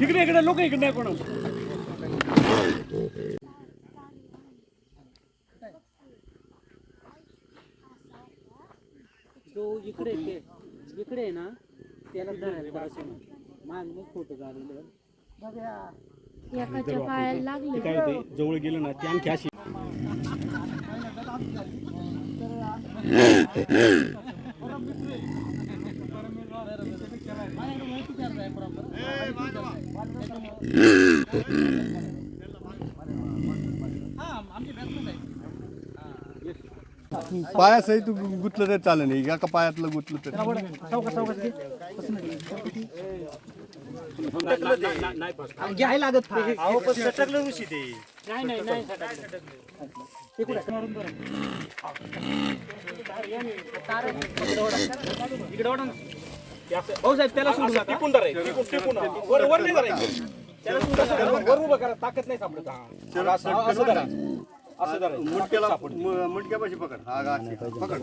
इकडे इकडे लोक इकडे नाही कोण. तो इकडे ते इकडे आहे ना त्याला धरायला पाहिजे माग मग फोटो काढले एकाच्या पायाला लागले. काय होते जवळ गेलं ना ते आणखी अशी. पायासहित गुतलं तर चालेल नाही एका पायातलं गुतलं तर. घ्यायला लागत सटकलं ऋषी ते नाही नाही नाही भाऊसाहेब त्याला सोडू नका टिपून धरायचं. टिपून टिपून. वर वर नाही धरायचं. त्याला सोडू नका. वर उभं करा. ताकद नाही सापडत. हा. असं असं धरायचं असं धरायचं मुटक्याला मुटक्यापाशी पकड. हा गा अशी. पकड.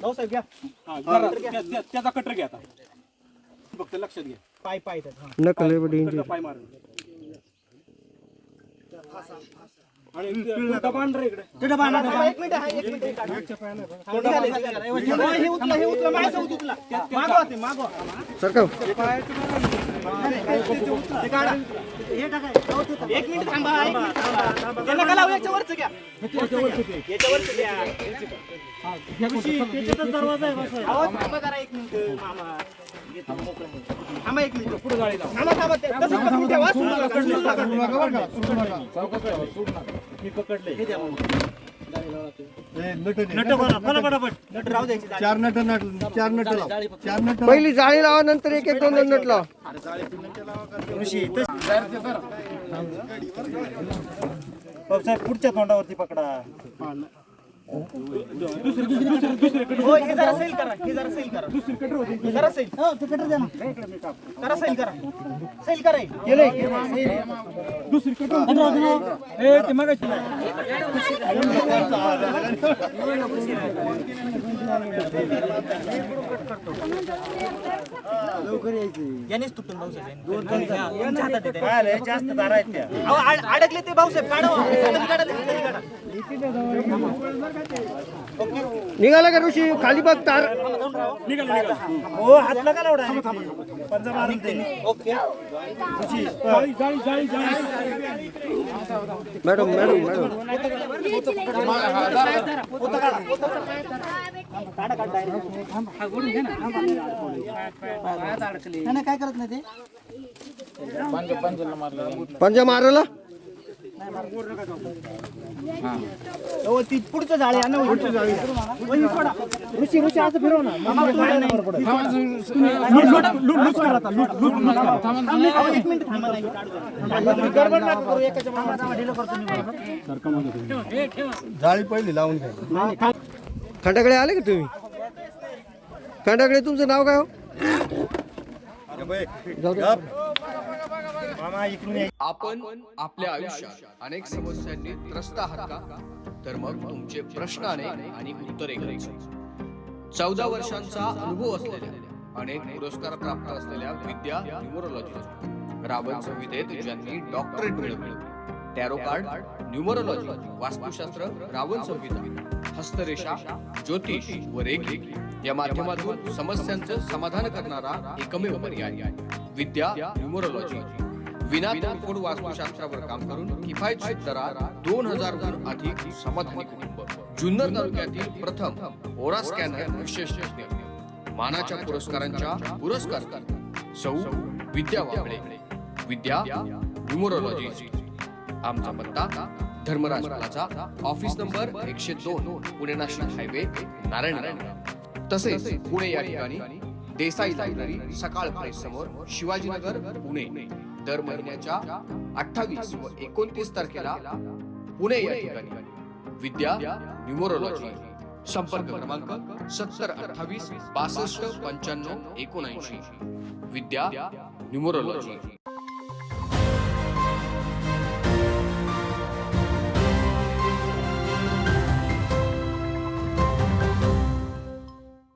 भाऊसाहेब घ्या. हा, धरा. त्या- त्या- त्याचा कटर घ्या आता. फक्त लक्षात घ्या. पाय पाय त्यात, हा. कटरला पाय मारून. आणि इकडे एक मिनिट, हा, एक मिनिट. निघाले, निघाले. हे उचला, हे उचला, हे उचला, माझ्यासोबत उचला. मागवा ते, मागवा. ते काढा. हे टाका. अहो, ते टाका. एक मिनिट थांबा एक मिनिट थांबा. ते नका लावू, याच्यावरचं घ्या. याच्यावरचं घ्या. अहो, थांबा जरा एक मिनिट, मामा. थांबा एक मिनिट. थांबा, थांबा. ते- तसं पकडून ठेवा, सोडू नका, सोडू नका. नट राहू द्यायची जाळी. चार नट नट चार नट लाव. चार नट पहिली जाळी लावा नंतर एक एक दोन दोन नट लावा. पुढच्या तोंडावरती पकडा. हो हे जरा सैल करा हे जरा सैल करा. हे जरा सैल हो ते कटर द्या ना. जरा सैल करा. सैल करा हे. यानेच तुटून भाऊसाहेब यांच्या हातात आहे त्या. जास्त दारा आहेत त्या. अहो, अड- अडकले ते भाऊसाहेब काढा हो. हाताने काढा ते, हाताने काढा. निघाला का ऋषी? खाली बघ तार. हो हात नका लावडा पंजा मारून ते ओके. Madam madam madam. काय करत नाही ते? पंजा मारला ती पुढचं जाळे आहे ना पुढचं ऋषी ऋषी असं फिरव एक मिनिट थांबा नाही. गडबड नका करू, एकाच्या ढिलं करतो मी. जाळी पहिली लावून घ्या खंडाकडे आले का तुम्ही खंडाकडे तुमचं नाव काय हो जाऊ दे. मामा इकडून या. आपण आपल्या आयुष्यात अनेक समस्यांनी त्रस्त आहात का? तर मग तुमचे प्रश्न अनेक आणि उत्तरे चौदा वर्षांचा अनुभव असलेल्या अनेक पुरस्कार प्राप्त असलेल्या विद्या न्यूमरोलॉजी रावण संविधेत ज्यांनी डॉक्टरेट मिळवले टॅरो कार्ड न्यूमरोलॉजी वास्तुशास्त्र रावण संविधा हस्तरेषा ज्योतिष व रेखी या माध्यमातून समस्यांचं समाधान करणारा एकमेव पर्याय. विद्या न्यूमरोलॉजी. विना तोडफोड वास्तुशास्त्रावर काम करून किफायतशीर दरात दोन हजार अधिक समाधानी कुटुंब जुन्नर तालुक्यातील प्रथम ओरा स्कॅनर विशेष मानाच्या पुरस्कारांच्या पुरस्कार. सौ विद्या वाबळे विद्या न्यूमरोलॉजी आमचा पत्ता धर्मराज प्लाझा ऑफिस नंबर एकशे दोन पुणे नाशिक हायवे नारायण तसेच पुणे या ठिकाणी देसाई लायब्ररी सकाळ प्लेस समोर शिवाजीनगर पुणे. दर महिन्याच्या अठ्ठावीस व एकोणतीस तारखेला पुणे या ठिकाणी विद्या न्यूमरोलॉजी संपर्क क्रमांक सत्तर अठ्ठावीस बासष्ट पंच्याण्णव एकोणऐंशी. विद्या न्यूमरोलॉजी.